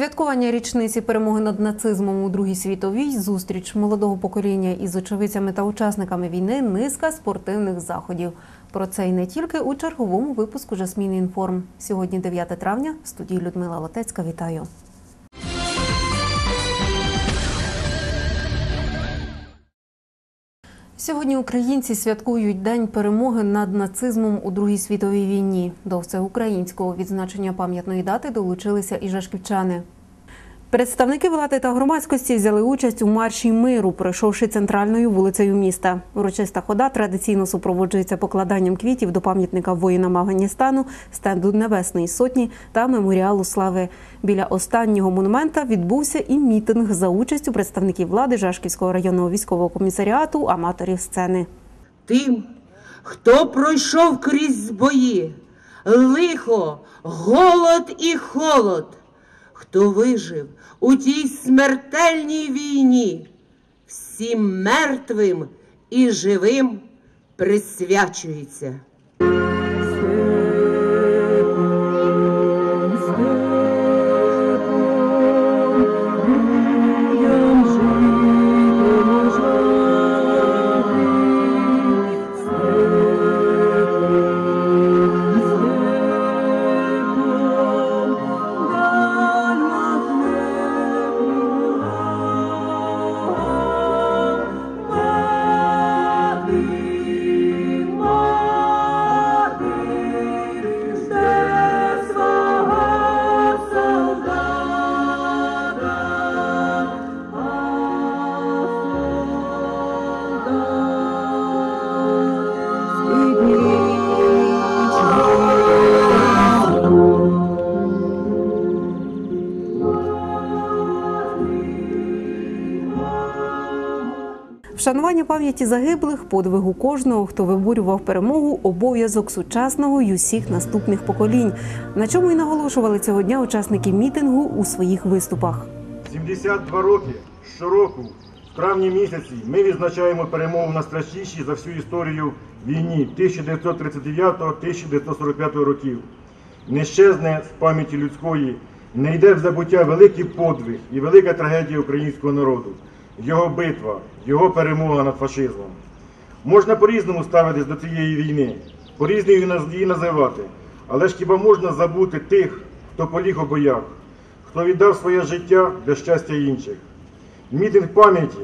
Святкування річниці перемоги над нацизмом у Другій світовій, зустріч молодого покоління із очевидцями та учасниками війни, низка спортивних заходів. Про це й не тільки у черговому випуску Жасмін Інформ. Сьогодні 9 травня. В студії Людмила Лотецька. Вітаю. Сьогодні українці святкують День перемоги над нацизмом у Другій світовій війні. До всеукраїнського відзначення пам'ятної дати долучилися і жашківчани. Представники влади та громадськості взяли участь у марші миру, пройшовши центральною вулицею міста. Урочиста хода традиційно супроводжується покладанням квітів до пам'ятника воїнам Афганістану, стенду Небесної Сотні та меморіалу слави. Біля останнього монумента відбувся і мітинг за участю представників влади Жашківського районного військового комісаріату, аматорів сцени. Тим, хто пройшов крізь бої, лихо, голод і холод, хто вижив у тій смертельній війні, всім мертвим і живим присвячується. Пам'яті загиблих, подвигу кожного, хто виборював перемогу, обов'язок сучасного й усіх наступних поколінь. На чому й наголошували цього дня учасники мітингу у своїх виступах. 72 роки щороку, в травні місяці, ми відзначаємо перемогу на страшнішій за всю історію війні 1939-1945 років. Не щезне з пам'яті людської, не йде в забуття великий подвиг і велика трагедія українського народу, його битва, його перемога над фашизмом. Можна по-різному ставитись до цієї війни, по-різному її називати, але ж хіба можна забути тих, хто поліг у боях, хто віддав своє життя для щастя інших. Мітинг пам'яті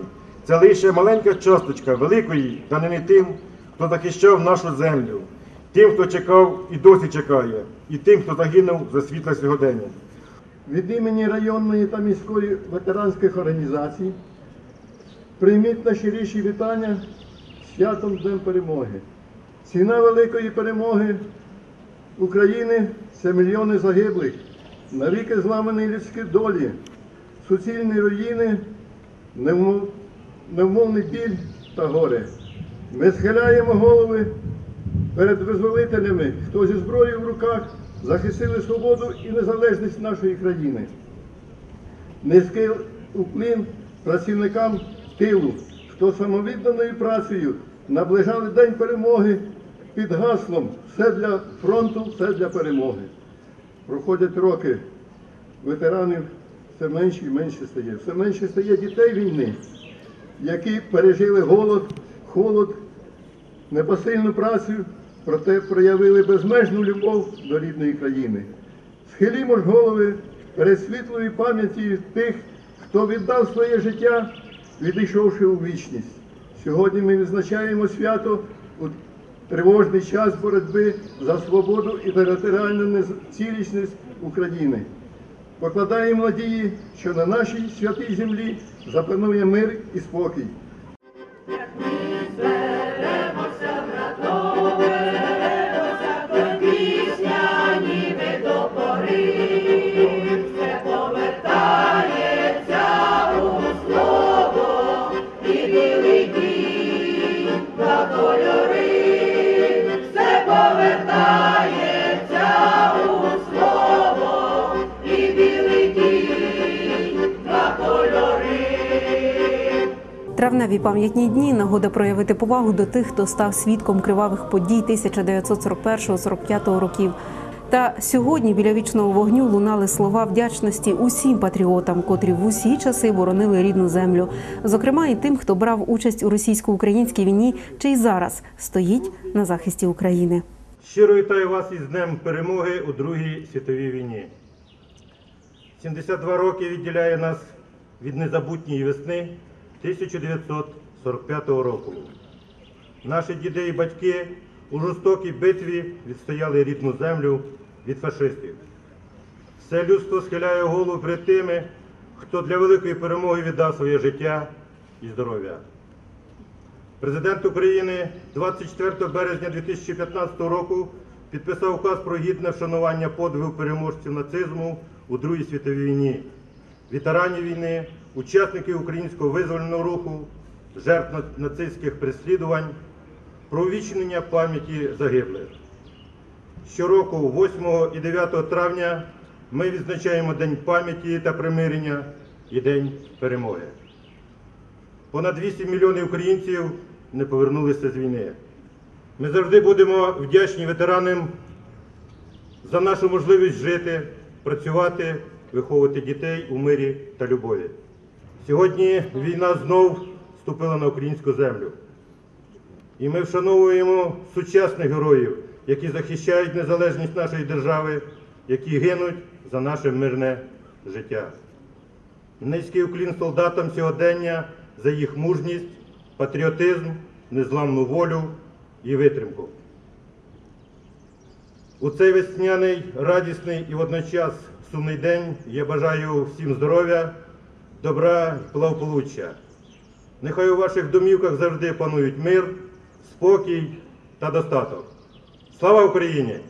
це лише маленька часточка великої, та не тим, хто захищав нашу землю, тим, хто чекав і досі чекає, і тим, хто загинув за світле сьогодення. Від імені районної та міської ветеранських організацій прийміть найщиріші вітання святом Днем Перемоги. Ціна великої перемоги України це мільйони загиблих, навіки зламані людські долі, суцільні руїни, невмов- невмовний біль та горе. Ми схиляємо голови перед визволителями, хто зі зброєю в руках захистили свободу і незалежність нашої країни. Низький уклін працівникам тилу, хто самовідданою працею наближали День перемоги під гаслом Все для фронту, все для перемоги. Проходять роки, ветеранів все менше і менше стає. Все менше стає дітей війни, які пережили голод, холод, непосильну працю, проте проявили безмежну любов до рідної країни. Схилімо ж голови перед світлою пам'яті тих, хто віддав своє життя, відійшовши у вічність. Сьогодні ми відзначаємо свято у тривожний час боротьби за свободу і територіальну цілісність України. Покладаємо надії, що на нашій святій землі запанує мир і спокій. Травневі пам'ятні дні нагода проявити повагу до тих, хто став свідком кривавих подій 1941-45 років. Та сьогодні біля вічного вогню лунали слова вдячності усім патріотам, котрі в усі часи боронили рідну землю, зокрема і тим, хто брав участь у російсько-українській війні, чи й зараз стоїть на захисті України. Щиро вітаю вас із Днем Перемоги у Другій світовій війні. 72 роки відділяє нас від незабутньої весни 1945 року. Наші діди і батьки у жорстокій битві відстояли рідну землю від фашистів. Все людство схиляє голову перед тими, хто для великої перемоги віддав своє життя і здоров'я. Президент України 24 березня 2015 року підписав указ про гідне вшанування подвигу переможців нацизму у Другій світовій війні, ветеранів війни, учасників українського визвольного руху, жертв нацистських переслідувань, про увічнення пам'яті загиблих. Щороку, 8 і 9 травня, ми відзначаємо День пам'яті та примирення і День перемоги. Понад 8 мільйонів українців не повернулися з війни. Ми завжди будемо вдячні ветеранам за нашу можливість жити, працювати, виховувати дітей у мирі та любові. Сьогодні війна знов вступила на українську землю. І ми вшановуємо сучасних героїв, які захищають незалежність нашої держави, які гинуть за наше мирне життя. Низький уклін солдатам сьогодення за їх мужність, патріотизм, незламну волю і витримку. У цей весняний, радісний і водночас сумний день я бажаю всім здоров'я, добра і благополуччя. Нехай у ваших домівках завжди панують мир, спокій та достаток. Слава Україні!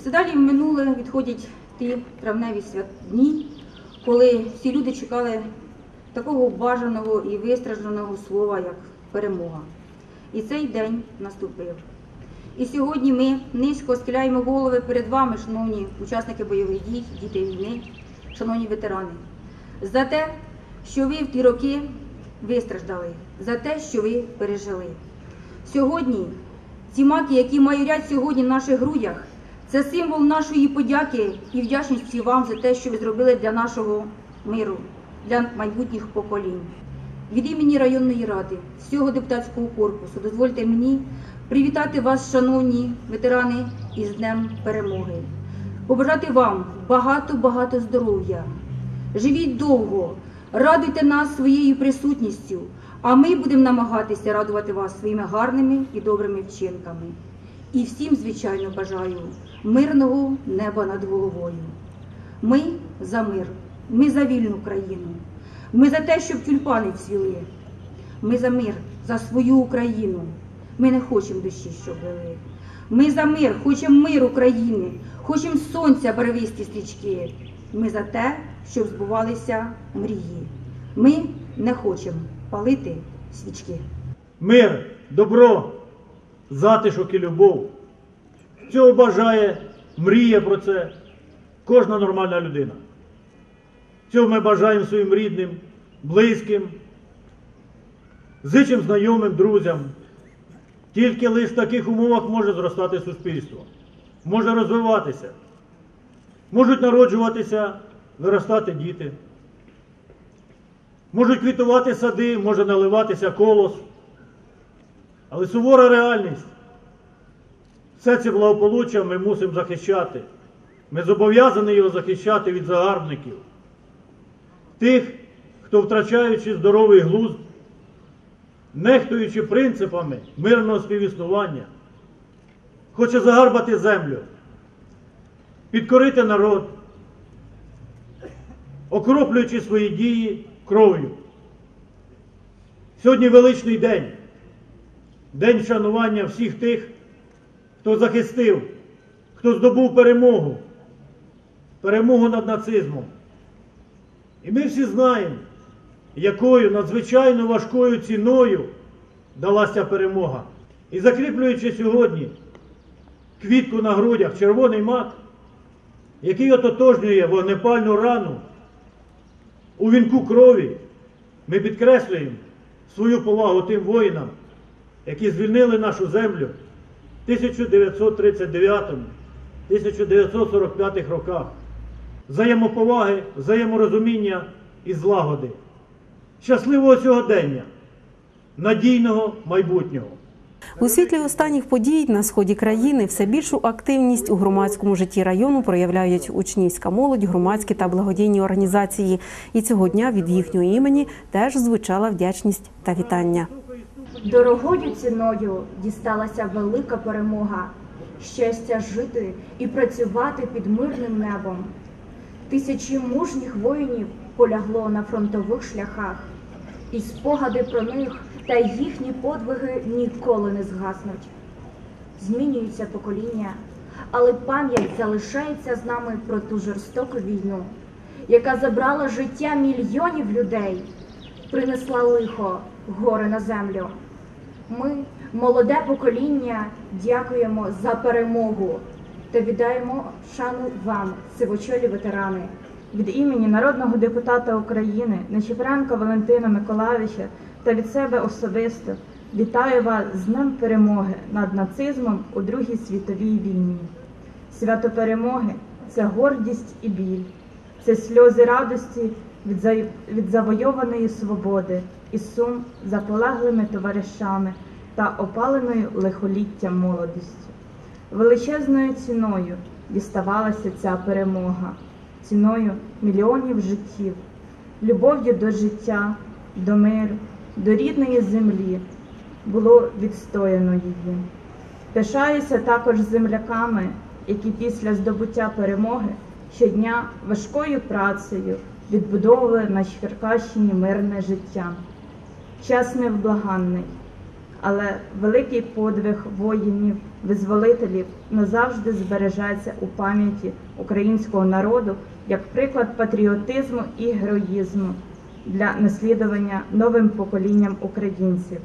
Все далі в минуле відходять ті травневі свят дні, коли всі люди чекали такого бажаного і вистражданого слова, як перемога. І цей день наступив. І сьогодні ми низько схиляємо голови перед вами, шановні учасники бойових дій, діти війни, шановні ветерани, за те, що ви в ті роки вистраждали, за те, що ви пережили. Сьогодні ці маки, які майорять сьогодні в наших грудях, це символ нашої подяки і вдячності вам за те, що ви зробили для нашого миру, для майбутніх поколінь. Від імені районної ради, всього депутатського корпусу, дозвольте мені привітати вас, шановні ветерани, із Днем Перемоги. Побажати вам багато-багато здоров'я. Живіть довго, радуйте нас своєю присутністю, а ми будемо намагатися радувати вас своїми гарними і добрими вчинками. І всім, звичайно, бажаю мирного неба над головою. Ми за мир, ми за вільну країну, ми за те, щоб тюльпани цвіли. Ми за мир, за свою Україну. Ми не хочемо дощі, щоб лили. Ми за мир, хочемо мир України, хочемо сонця барвисті стрічки. Ми за те, щоб збувалися мрії. Ми не хочемо палити свічки. мир, добро, затишок і любов. Цього бажає, мріє про це кожна нормальна людина. Цього ми бажаємо своїм рідним, близьким, зичим знайомим, друзям. Тільки лише в таких умовах може зростати суспільство, може розвиватися, можуть народжуватися, виростати діти. Можуть квітувати сади, може наливатися колос. Але сувора реальність. Все це благополуччя ми мусимо захищати. Ми зобов'язані його захищати від загарбників. Тих, хто втрачаючи здоровий глузд, нехтуючи принципами мирного співіснування, хоче загарбати землю, підкорити народ, окроплюючи свої дії кров'ю. Сьогодні величний день. День вшанування всіх тих, хто захистив, хто здобув перемогу, перемогу над нацизмом. І ми всі знаємо, якою надзвичайно важкою ціною далася перемога. І закріплюючи сьогодні квітку на грудях, червоний мак, який ототожнює вогнепальну рану у вінку крові, ми підкреслюємо свою повагу тим воїнам, які звільнили нашу землю в 1939-1945 роках. Взаємоповаги, взаєморозуміння і злагоди. Щасливого сьогодення, надійного майбутнього. У світлі останніх подій на сході країни все більшу активність у громадському житті району проявляють учнівська молодь, громадські та благодійні організації. І цього дня від їхнього імені теж звучала вдячність та вітання. Дорогою ціною дісталася велика перемога, щастя жити і працювати під мирним небом. Тисячі мужніх воїнів полягло на фронтових шляхах, і спогади про них та їхні подвиги ніколи не згаснуть. Змінюються покоління, але пам'ять залишається з нами про ту жорстоку війну, яка забрала життя мільйонів людей, принесла лихо, горе на землю. Ми, молоде покоління, дякуємо за перемогу та віддаємо шану вам, сивочолі ветерани. Від імені народного депутата України Нечіпренка Валентина Миколайовича та від себе особисто вітаю вас з Днем перемоги над нацизмом у Другій світовій війні. Свято перемоги це гордість і біль, це сльози радості від завойованої свободи і сум за полеглими товаришами та опаленою лихоліттям молодістю. Величезною ціною діставалася ця перемога, ціною мільйонів життів, любов'ю до життя, до миру, до рідної землі було відстояно її. Пишаюся також земляками, які після здобуття перемоги щодня важкою працею відбудовували на Черкащині мирне життя. Час невблаганний, але великий подвиг воїнів, визволителів назавжди збережеться у пам'яті українського народу як приклад патріотизму і героїзму для наслідування новим поколінням українців.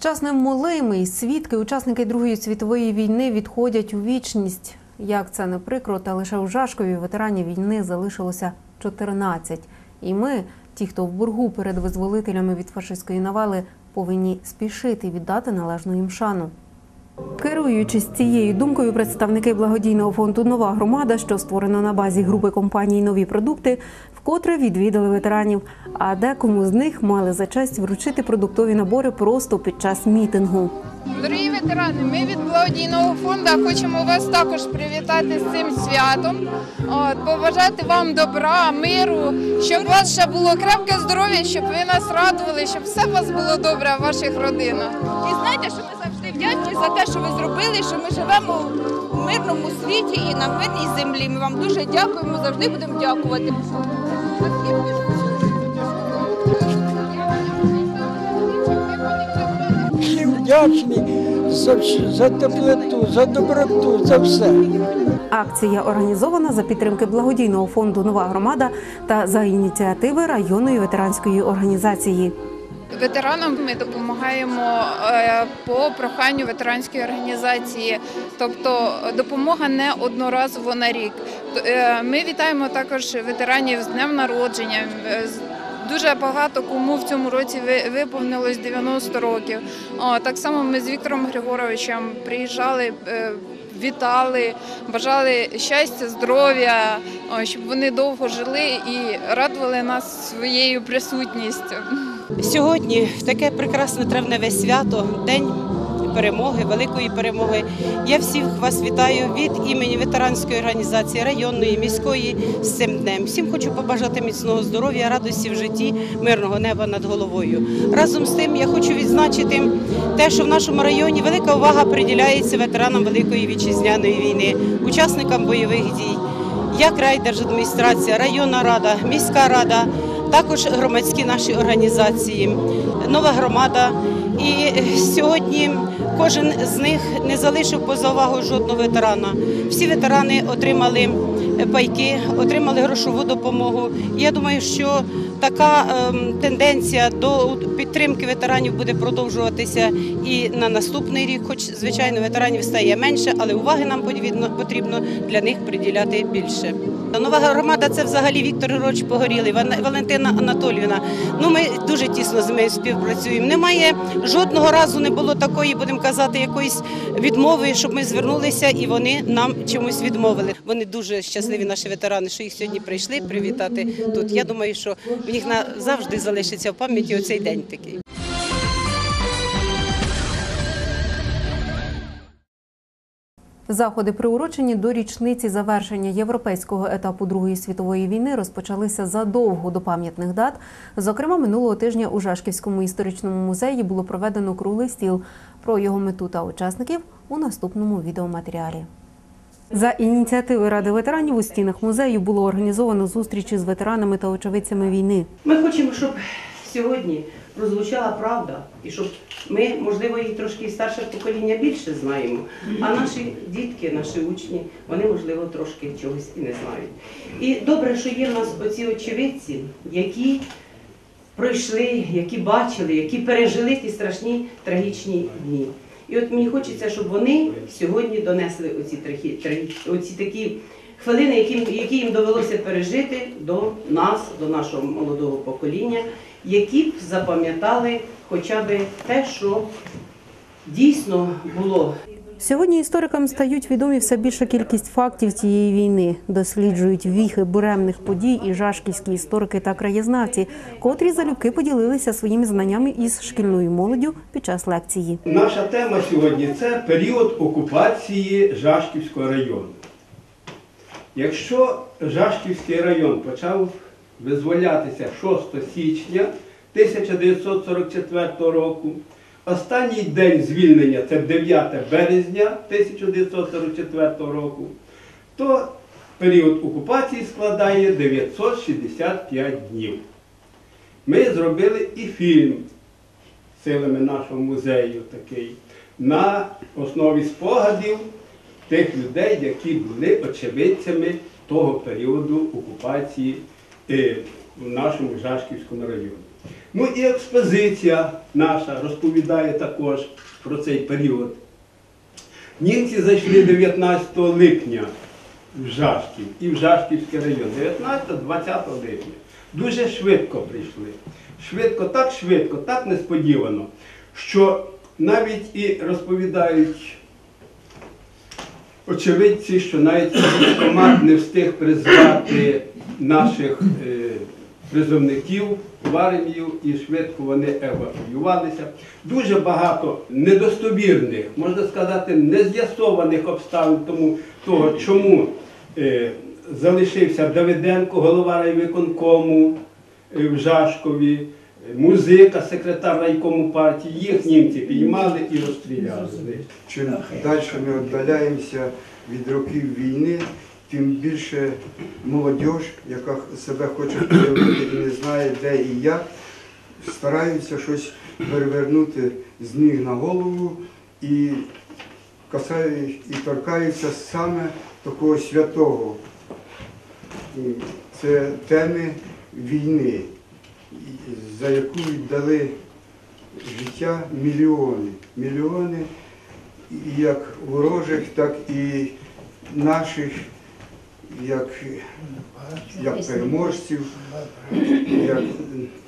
Час немолимий. Свідки, учасники Другої світової війни відходять у вічність. Як це не прикро, та лише у Жашкові ветеранів війни залишилося 14. І ми, ті, хто в боргу перед визволителями від фашистської навали, повинні спішити віддати належну їм шану. Керуючись цією думкою, представники благодійного фонду Нова громада, що створено на базі групи компаній Нові продукти, вкотре відвідали ветеранів. А декому з них мали за честь вручити продуктові набори просто під час мітингу. Дорогі ветерани, ми від благодійного фонду хочемо вас також привітати з цим святом. От, побажати вам добра, миру, щоб у вас ще було крепке здоров'я, щоб ви нас радували, щоб все у вас було добре в ваших родинах. І знаєте, що ми вдячні за те, що ви зробили, що ми живемо у мирному світі і на мирній землі. Ми вам дуже дякуємо, завжди будемо дякувати. Всім вдячні за, за теплоту, за доброту, за все. Акція організована за підтримки благодійного фонду Нова громада та за ініціативи районної ветеранської організації. Ветеранам ми допомагаємо е, по проханню ветеранської організації, тобто допомога не одноразово на рік. Е, Ми вітаємо також ветеранів з днем народження. е, Дуже багато кому в цьому році ви- виповнилось 90 років. Так само ми з Віктором Григоровичем приїжджали, е, вітали, бажали щастя, здоров'я, щоб вони довго жили і радували нас своєю присутністю. Сьогодні таке прекрасне травневе свято, День перемоги, великої перемоги. Я всіх вас вітаю від імені ветеранської організації районної, міської з цим днем. Всім хочу побажати міцного здоров'я, радості в житті, мирного неба над головою. Разом з тим я хочу відзначити те, що в нашому районі велика увага приділяється ветеранам Великої вітчизняної війни, учасникам бойових дій. Як райдержадміністрація, районна рада, міська рада, також громадські наші організації, нова громада. І сьогодні кожен з них не залишив поза увагою жодного ветерана. Всі ветерани отримали пайки, отримали грошову допомогу. Я думаю, що така ем, тенденція до підтримки ветеранів буде продовжуватися і на наступний рік, хоч звичайно ветеранів стає менше, але уваги нам потрібно для них приділяти більше. Нова громада це взагалі Віктор Григорович Погорілий, Валентина Анатоліївна. Ну ми дуже тісно з ними співпрацюємо. Немає жодного разу не було такої, будемо казати, якоїсь відмови, щоб ми звернулися і вони нам чомусь відмовили. Вони дуже щасливі, наші ветерани, що їх сьогодні прийшли привітати тут. Я думаю, що в них завжди залишиться в пам'яті оцей день такий. Заходи, приурочені до річниці завершення європейського етапу Другої світової війни, розпочалися задовго до пам'ятних дат. Зокрема, минулого тижня у Жашківському історичному музеї було проведено круглий стіл про його мету та учасників у наступному відеоматеріалі. За ініціативи Ради ветеранів у стінах музею було організовано зустрічі з ветеранами та очевидцями війни. Ми хочемо, щоб сьогодні прозвучала правда, і щоб ми, можливо, і трошки старше покоління більше знаємо, а наші дітки, наші учні, вони, можливо, трошки чогось і не знають. І добре, що є в нас оці очевидці, які пройшли, які бачили, які пережили ті страшні трагічні дні. І от мені хочеться, щоб вони сьогодні донесли оці, оці такі хвилини, які, які їм довелося пережити до нас, до нашого молодого покоління, які б запам'ятали хоча б те, що дійсно було Сьогодні історикам стають відомі все більша кількість фактів цієї війни, досліджують віхи буремних подій і жашківські історики та краєзнавці, котрі залюбки поділилися своїми знаннями із шкільною молоддю під час лекції. Наша тема сьогодні це період окупації Жашківського району. Якщо Жашківський район почав визволятися 6 січня 1944 року, останній день звільнення це 9 березня 1944 року, то період окупації складає 965 днів. Ми зробили і фільм силами нашого музею такий, на основі спогадів тих людей, які були очевидцями того періоду окупації в нашому Жашківському районі. Ну і експозиція наша розповідає також про цей період. Німці зайшли 19 липня в Жашків і в Жашківський район. 19-20 липня. Дуже швидко прийшли. Швидко, так швидко, так несподівано, що навіть і розповідають очевидці, що навіть військкомат не встиг призвати наших е, призовників в армію і швидко вони евакуювалися. Дуже багато недостовірних, можна сказати, нез'ясованих обставин тому того, чому е, залишився Давиденко, голова райвиконкому е, в Жашкові, музика, секретар райкому партії, їх німці піймали і розстріляли. Чим далі ми віддаляємося від років війни, тим більше молодь, яка себе хоче проявити і не знає, де і як, стараються щось перевернути з ніг на голову і касають і торкаються саме такого святого. Це теми війни, за яку віддали життя мільйони. Мільйони як ворожих, так і наших, як, як переможців, як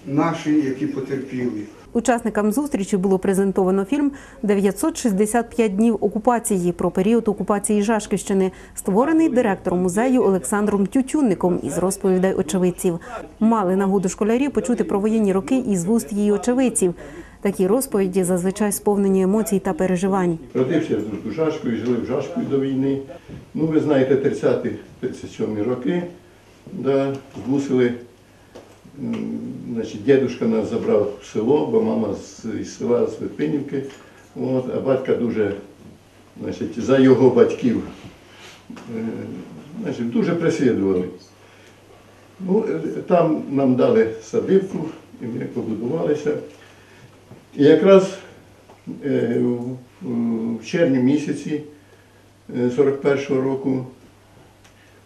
наші, які потерпіли. Учасникам зустрічі було презентовано фільм «965 днів окупації про період окупації Жашківщини, створений директором музею Олександром Тютюнником із розповідей очевидців. Мали нагоду школярі почути про воєнні роки із вуст її очевидців. Такі розповіді зазвичай сповнені емоцій та переживань. Родився з Жашкою, жили в Жашкою до війни. Ну, ви знаєте, 30-37 роки, да, змусили, значить, дідушка нас забрав в село, бо мама з, села з Липинівки, от, а батька дуже, значить, за його батьків, е, значить, дуже преслідували. Ну, е, там нам дали садибку, і ми побудувалися. І якраз е, в- червні місяці е, 41-го року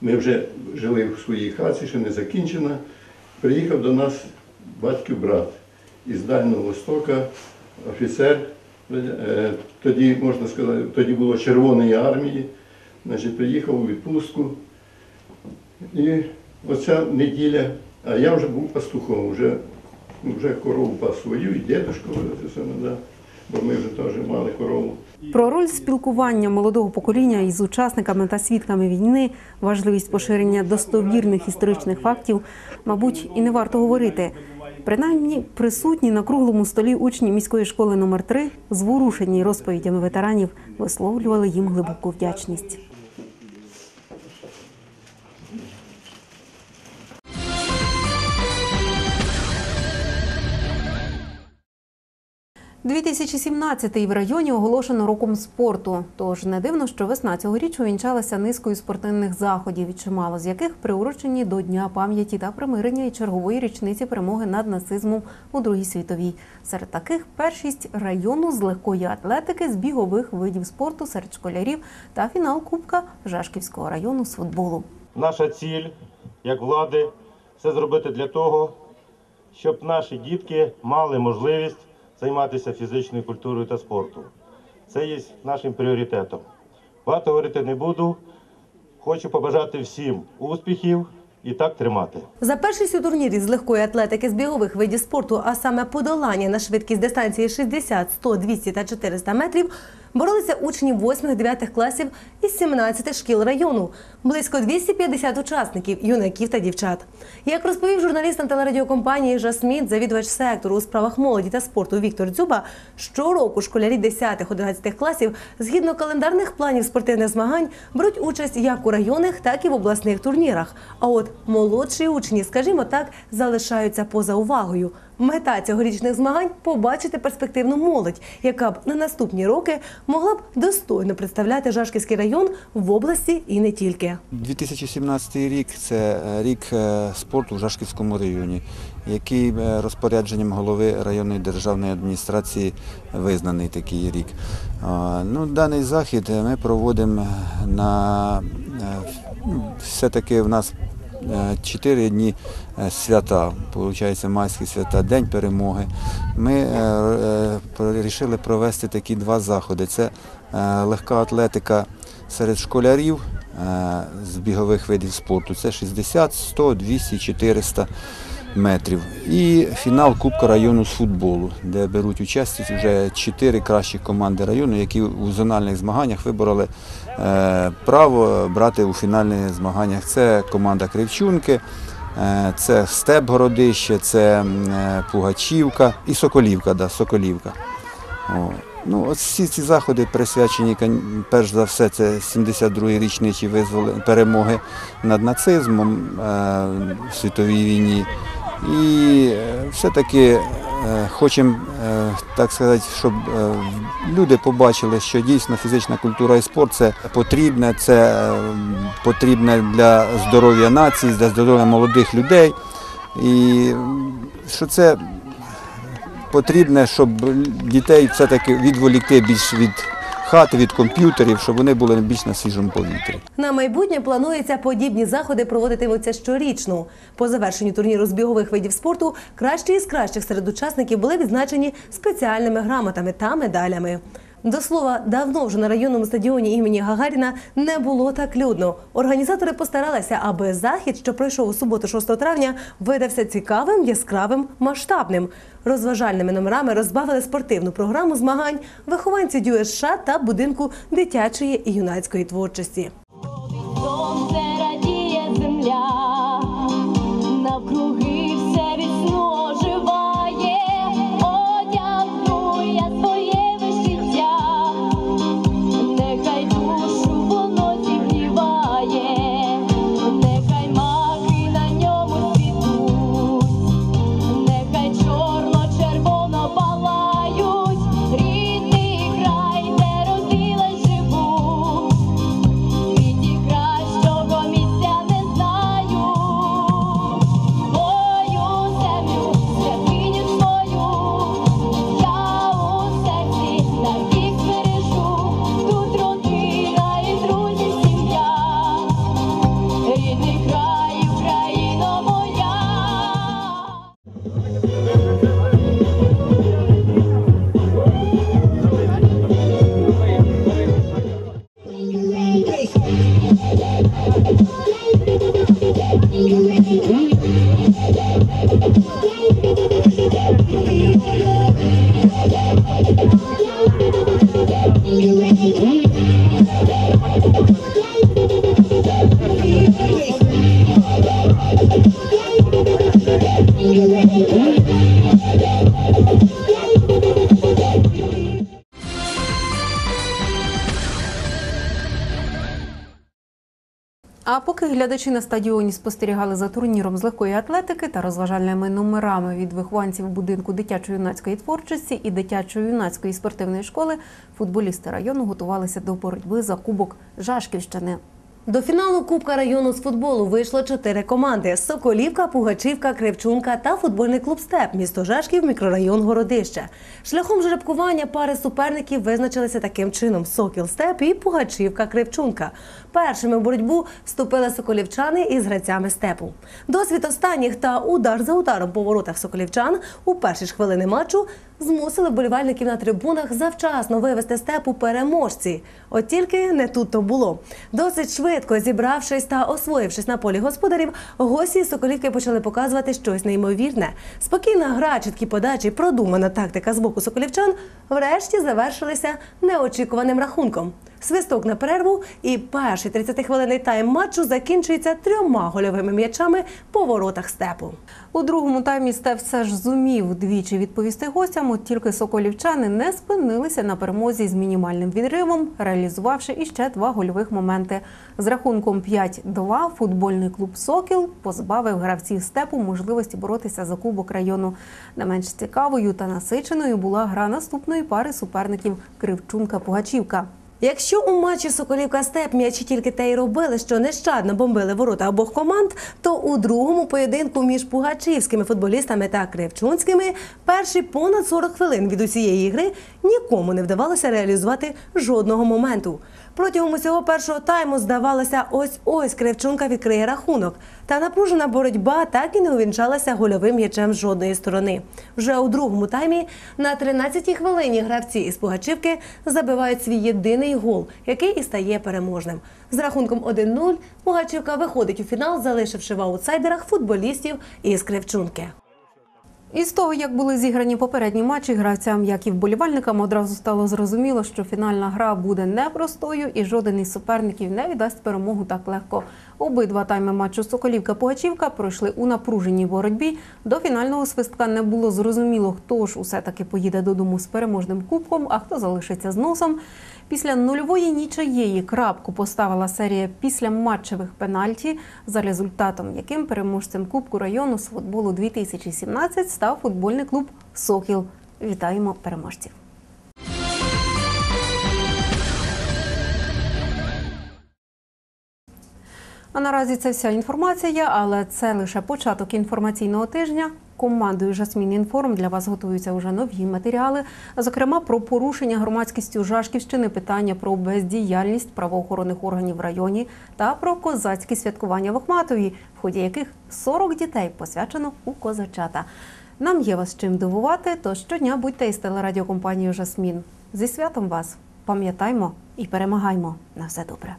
ми вже жили в своїй хаті, ще не закінчена. Приїхав до нас батьків брат із Дальнього Востока, офіцер. е, Тоді, можна сказати, тоді було Червоної армії, значить, приїхав у відпустку. І оця неділя, а я вже був пастухом, вже, вже корову пас свою, і дідушку, саме, да, бо ми вже теж мали корову. Про роль спілкування молодого покоління із учасниками та свідками війни, важливість поширення достовірних історичних фактів, мабуть, і не варто говорити. Принаймні, присутні на круглому столі учні міської школи номер 3 зворушені розповідями ветеранів, висловлювали їм глибоку вдячність. – 2017-й в районі оголошено роком спорту. Тож не дивно, що весна цьогоріч увінчалася низкою спортивних заходів, чимало з яких приурочені до Дня пам'яті та примирення і чергової річниці перемоги над нацизмом у Другій світовій. Серед таких першість району з легкої атлетики, з бігових видів спорту серед школярів та фінал Кубка Жашківського району з футболу. Наша ціль, як влади, все зробити для того, щоб наші дітки мали можливість займатися фізичною культурою та спортом. Це є нашим пріоритетом. Багато говорити не буду. Хочу побажати всім успіхів і так тримати. За першість у турнірі з легкої атлетики з бігових видів спорту, а саме подолання на швидкість дистанції 60, 100, 200 та 400 метрів, боролися учні 8-9 класів із 17 шкіл району. Близько 250 учасників, юнаків та дівчат. Як розповів журналістам телерадіокомпанії «Жасмін», завідувач сектору у справах молоді та спорту Віктор Дзюба, щороку школярі 10-11 класів згідно календарних планів спортивних змагань беруть участь як у районних, так і в обласних турнірах. А от молодші учні, скажімо так, залишаються поза увагою. Мета цьогорічних змагань побачити перспективну молодь, яка б на наступні роки могла б достойно представляти Жашківський район в області і не тільки. 2017 рік це е, рік е, спорту в Жашківському районі, який е, розпорядженням голови районної державної адміністрації визнаний такий рік. Ну, даний захід ми проводимо на ну, все-таки в нас чотири дні е, свята, виходить, майські свята, День перемоги. Ми е, вирішили провести такі два заходи. Це е, легка атлетика серед школярів е, з бігових видів спорту. Це 60, 100, 200, 400 метрів. І фінал Кубка району з футболу, де беруть участь вже чотири кращі команди району, які у зональних змаганнях вибороли е, право брати у фінальних змаганнях. Це команда Кривчунки. е, Це Степ Городище, це е, Пугачівка і Соколівка, да, Соколівка. Ну, от всі ці заходи присвячені, перш за все, це 72-й річниці перемоги над нацизмом е, в світовій війні. І е, все-таки е, хочемо, е, так сказати, щоб люди побачили, що дійсно фізична культура і спорт це потрібне, це потрібне для здоров'я нації, для здоров'я молодих людей. І що це потрібне, щоб дітей все-таки відволікти більш від хати, від комп'ютерів, щоб вони були більш на свіжому повітрі. На майбутнє планується подібні заходи проводитимуться щорічно. По завершенню турніру з бігових видів спорту кращі із кращих серед учасників були відзначені спеціальними грамотами та медалями. До слова, давно вже на районному стадіоні імені Гагаріна не було так людно. Організатори постаралися, аби захід, що пройшов у суботу 6 травня, видався цікавим, яскравим, масштабним. Розважальними номерами розбавили спортивну програму змагань вихованці ДЮСШ та будинку дитячої і юнацької творчості. Сонце радіє земля, А поки глядачі на стадіоні спостерігали за турніром з легкої атлетики та розважальними номерами від вихованців будинку дитячо-юнацької творчості і дитячо-юнацької спортивної школи, футболісти району готувалися до боротьби за кубок Жашківщини. До фіналу Кубка району з футболу вийшло чотири команди: Соколівка, Пугачівка, Кривчунка та футбольний клуб Степ, місто Жашків, мікрорайон Городище. Шляхом жеребкування пари суперників визначилися таким чином: Сокіл Степ і Пугачівка Кривчунка. Першими в боротьбу вступили соколівчани із грацями степу. Досвід останніх та удар за ударом по воротах соколівчан у перші ж хвилини матчу змусили вболівальників на трибунах завчасно вивести степу переможці. От тільки не тут то було. Досить швидко зібравшись та освоївшись на полі господарів, гості Соколівки почали показувати щось неймовірне. Спокійна гра, чіткі подачі, продумана тактика з боку соколівчан врешті завершилися неочікуваним рахунком. Свисток на перерву, і перший 30-хвилинний тайм матчу закінчується трьома гольовими м'ячами по воротах степу. У другому таймі Степ все ж зумів двічі відповісти гостям, от тільки соколівчани не спинилися на перемозі з мінімальним відривом, реалізувавши іще два гольових моменти. З рахунком 5-2 футбольний клуб Сокіл позбавив гравців степу можливості боротися за кубок району. Не менш цікавою та насиченою була гра наступної пари суперників Кривчунка-Пугачівка. Якщо у матчі Соколівка Степ м'ячі тільки те й робили, що нещадно бомбили ворота обох команд, то у другому поєдинку між пугачівськими футболістами та кривчунськими перші понад 40 хвилин від усієї гри нікому не вдавалося реалізувати жодного моменту. Протягом усього першого тайму здавалося, ось ось Кривчунка відкриє рахунок. Та напружена боротьба так і не увінчалася гольовим м'ячем жодної сторони. Вже у другому таймі на 13-й хвилині гравці із Пугачівки забивають свій єдиний гол, який і стає переможним. З рахунком 1-0 Пугачівка виходить у фінал, залишивши в аутсайдерах футболістів із Кривчунки. Із того, як були зіграні попередні матчі, гравцям, як і вболівальникам, одразу стало зрозуміло, що фінальна гра буде непростою і жоден із суперників не віддасть перемогу так легко. Обидва тайми матчу Соколівка-Пугачівка пройшли у напруженій боротьбі. До фінального свистка не було зрозуміло, хто ж усе таки поїде додому з переможним кубком, а хто залишиться з носом. Після нульової нічиєї крапку поставила серія після матчевих пенальті, за результатом яким переможцем Кубку району з футболу 2017 став футбольний клуб Сокіл. Вітаємо переможців! А наразі це вся інформація, але це лише початок інформаційного тижня. Командою Жасмін Інформ для вас готуються вже нові матеріали, зокрема про порушення громадськістю Жашківщини, питання про бездіяльність правоохоронних органів в районі та про козацькі святкування в Охматові, в ході яких 40 дітей посвячено у козачата. Нам є вас чим дивувати, то щодня будьте із телерадіокомпанією Жасмін. Зі святом вас! Пам'ятаймо і перемагаймо на все добре.